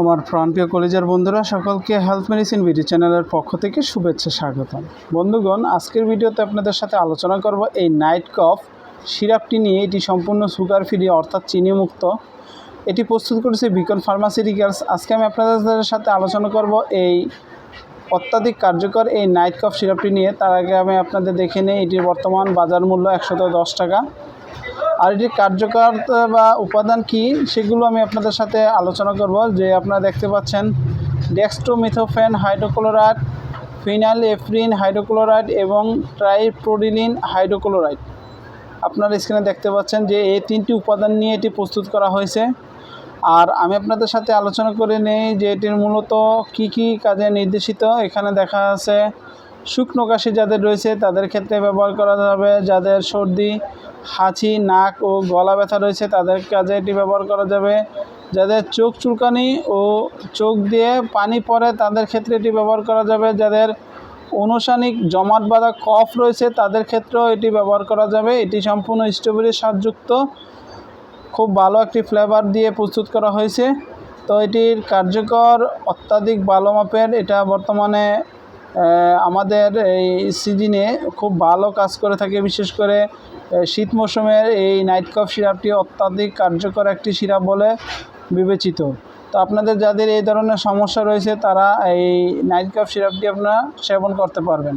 আমার প্রাণপ্রিয় কলেজের বন্ধুরা, সকলকে হেলথ মেডিসিন ভিডিও চ্যানেলের পক্ষ থেকে শুভেচ্ছা স্বাগতম। বন্ধুগণ, আজকের ভিডিওতে আপনাদের সাথে আলোচনা করব এই নাইট কফ সিরাপটি নিয়ে। এটি সম্পূর্ণ সুগার ফ্রি, অর্থাৎ চিনি মুক্ত এটি প্রস্তুত করেছে বিকন ফার্মাসিউটিক্যালস আজকে আমি আপনাদের সাথে আলোচনা করব এই অত্যাধিক কার্যকর এই নাইট কফ সিরাপটি নিয়ে। তার আগে আমি আপনাদের দেখে নিই, এটির বর্তমান বাজার মূল্য একশত দশ টাকা। আর এটির কার্যকারিতা বা উপাদান কি, সেগুলো আমি আপনাদের সাথে আলোচনা করব। যে আপনারা দেখতে পাচ্ছেন dextromethorphan hydrochloride phenylephrine hydrochloride এবং ট্রাইপ্রোডিলিন হাইড্রোক্লোরাইড আপনারা স্ক্রিনে দেখতে পাচ্ছেন যে এই তিনটি উপাদান নিয়ে এটি প্রস্তুত করা হয়েছে। আর আমি আপনাদের সাথে আলোচনা করে নেই যে এটির মূলত কি কি কাজে নির্দেশিত। এখানে দেখা আছে শুকনো কাশি যাদের রয়েছে, তাদের ক্ষেত্রে ব্যবহার করা যাবে। যাদের সর্দি, হাঁচি, নাক ও গলা ব্যথা রয়েছে, তাদের কাজে এটি ব্যবহার করা যাবে। যাদের চোখ চুলকানি ও চোখ দিয়ে পানি পড়ে, তাদের ক্ষেত্রে এটি ব্যবহার করা যাবে। যাদের অনুসানিক জমাট বাঁধা কফ রয়েছে, তাদের ক্ষেত্রেও এটি ব্যবহার করা যাবে। এটি সম্পূর্ণ স্ট্রবেরি স্বাদযুক্ত। খুব ভালো একটি ফ্লেভার দিয়ে প্রস্তুত করা হয়েছে। তো এটির কার্যকর অত্যাধিক ভালো মাপের, এটা বর্তমানে আমাদের এই সিজনে খুব ভালো কাজ করে থাকে, বিশেষ করে শীত মৌসুমের এই নাইট কফ সিরাপটি অত্যাধিক কার্যকর একটি সিরাপ বলে বিবেচিত। তো আপনাদের যাদের এই ধরনের সমস্যা রয়েছে, তারা এই নাইট কফ সিরাপটি আপনারা সেবন করতে পারবেন।